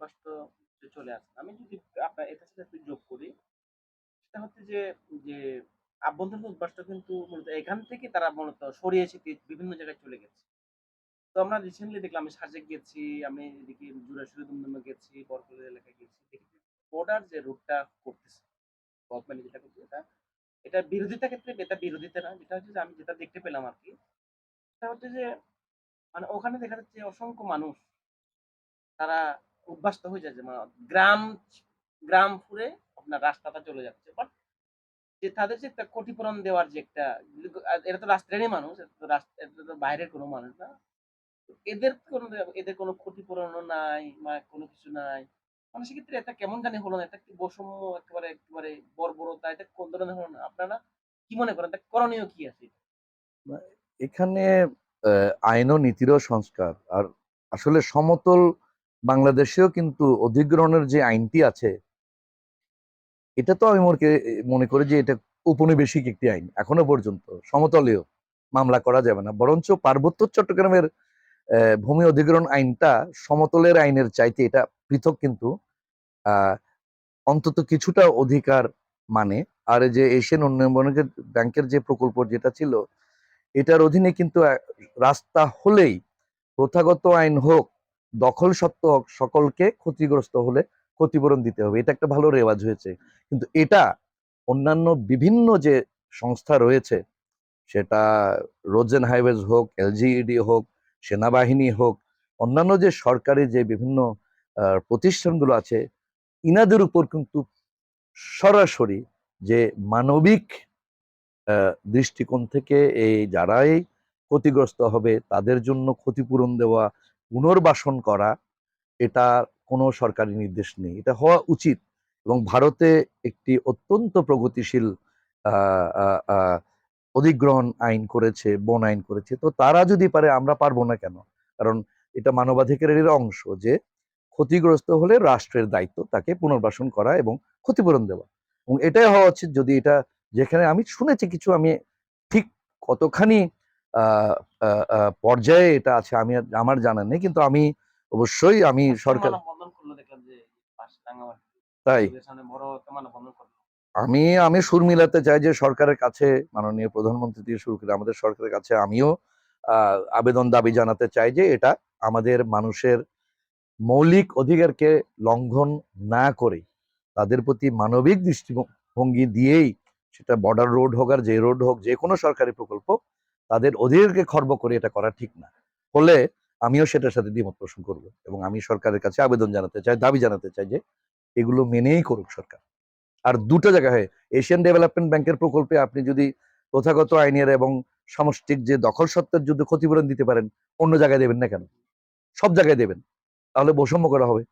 অভ্যাস তো চলে আসছে আমি যদি আপনার এটার সাথে একটু যোগ করি, সেটা হচ্ছে যে যে আভ্যন্তরীণ উদ্বাসটা কিন্তু মূলত এখান থেকে তারা মূলত সরিয়ে এসে বিভিন্ন জায়গায় চলে গেছে। তো আমরা রিসেন্টলি দেখলাম, আমি সাজেক গেছি আমি এদিকে জুরাশুরি দুমদুমে গেছি, বরকলের এলাকায় গেছি দেখি বর্ডার যে রুটটা করতেছে গভর্নমেন্ট যেটা করছে এটা এটা বিরোধিতা ক্ষেত্রে, এটা বিরোধিতা না, যেটা হচ্ছে যে আমি যেটা দেখতে পেলাম আর কি, সেটা হচ্ছে যে মানে ওখানে দেখা যাচ্ছে অসংখ্য মানুষ, তারা উদ্বাস্ত হয়ে যাচ্ছে মানে গ্রাম গ্রাম ফুরে আপনার রাস্তাটা চলে যাচ্ছে। বাট যে তাদের যে একটা ক্ষতিপূরণ দেওয়ার যে একটা, এরা তো রাস্তারই মানুষ, এরা তো এরা তো বাইরের কোনো মানুষ না। এদের কোনো এদের কোনো ক্ষতিপূরণও নাই বা কোনো কিছু নাই। মানে সেক্ষেত্রে এটা কেমন জানি হলো না, এটা কি বৈষম্য একেবারে একেবারে বর্বরতা, এটা কোন ধরনের হলো না? আপনারা কি মনে করেন, এটা করণীয় কি আছে? এখানে আইন ও নীতিরও সংস্কার। আর আসলে সমতল বাংলাদেশেও কিন্তু অধিগ্রহণের যে আইনটি আছে, এটা তো আমি মনে করি যে এটা উপনিবেশিক একটি আইন, এখনও পর্যন্ত সমতলেও মামলা করা যাবে না। বরঞ্চ পার্বত্য চট্টগ্রামের ভূমি অধিগ্রহণ আইনটা সমতলের আইনের চাইতে এটা পৃথক কিন্তু অন্তত কিছুটা অধিকার মানে। আর যে এশিয়ান উন্নয়ন ব্যাংকের যে প্রকল্প যেটা ছিল, এটার অধীনে কিন্তু রাস্তা হলেই প্রথাগত আইন হোক দখল সত্ত্ব সকলকে ক্ষতিগ্রস্ত হলে ক্ষতিপূরণ দিতে হবে। এটা একটা ভালো রেওয়াজ হয়েছে। কিন্তু এটা অন্যান্য বিভিন্ন যে সংস্থা রয়েছে, সেটা অ্যান্ড হাইওয়েজ হোক এলজিইডি হোক, সেনাবাহিনী হোক, অন্যান্য যে সরকারি যে বিভিন্ন প্রতিষ্ঠানগুলো আছে, ইনাদের উপর কিন্তু সরাসরি যে মানবিক দৃষ্টিকোণ থেকে এই যারাই ক্ষতিগ্রস্ত হবে, তাদের জন্য ক্ষতিপূরণ দেওয়া পুনর্বাসন করা, এটা কোনো সরকারি নির্দেশ নেই। এটা হওয়া উচিত এবং ভারতে একটি অত্যন্ত প্রগতিশীল অধিগ্রহণ আইন করেছে, বন আইন করেছে। তো তারা যদি পারে, আমরা পারব না কেন? কারণ এটা মানবাধিকারের অংশ যে ক্ষতিগ্রস্ত হলে রাষ্ট্রের দায়িত্ব তাকে পুনর্বাসন করা এবং ক্ষতিপূরণ দেওয়া। এবং এটাই হওয়া উচিত যদি এটা যেখানে আমি শুনেছি, কিছু আমি ঠিক কতখানি পর্যায়ে এটা আছে আমি আমার জানা নেই কিন্তু আমি অবশ্যই আমি সরকার পাশে রাঙামাটি। তাই। আমি আমি সুর মিলাতে চাই যে সরকারের কাছে মাননীয় প্রধানমন্ত্রী দিয়ে শুরু করে আমাদের সরকারের কাছে আমিও আহ, আবেদন দাবি জানাতে চাই যে এটা আমাদের মানুষের মৌলিক অধিকারকে লঙ্ঘন না করে তাদের প্রতি মানবিক দৃষ্টিভঙ্গি দিয়েই সেটা বর্ডার রোড হোক আর যে রোড হোক যে কোনো সরকারি প্রকল্প তাদের অধিকারকে খর্ব করে এটা করা ঠিক না। হলে আমিও সেটার সাথে দ্বিমত পোষণ করব এবং আমি সরকারের কাছে আবেদন জানাতে চাই, দাবি জানাতে চাই যে এগুলো মেনেই করুক সরকার। আর দুটো জায়গায় হয়, এশিয়ান ডেভেলপমেন্ট ব্যাংকের প্রকল্পে আপনি যদি প্রথাগত আইনের এবং সমষ্টিক যে দখল সত্ত্বের যুদ্ধ ক্ষতিপূরণ দিতে পারেন, অন্য জায়গায় দেবেন না কেন? সব জায়গায় দেবেন। তাহলে বৈষম্য করা হবে।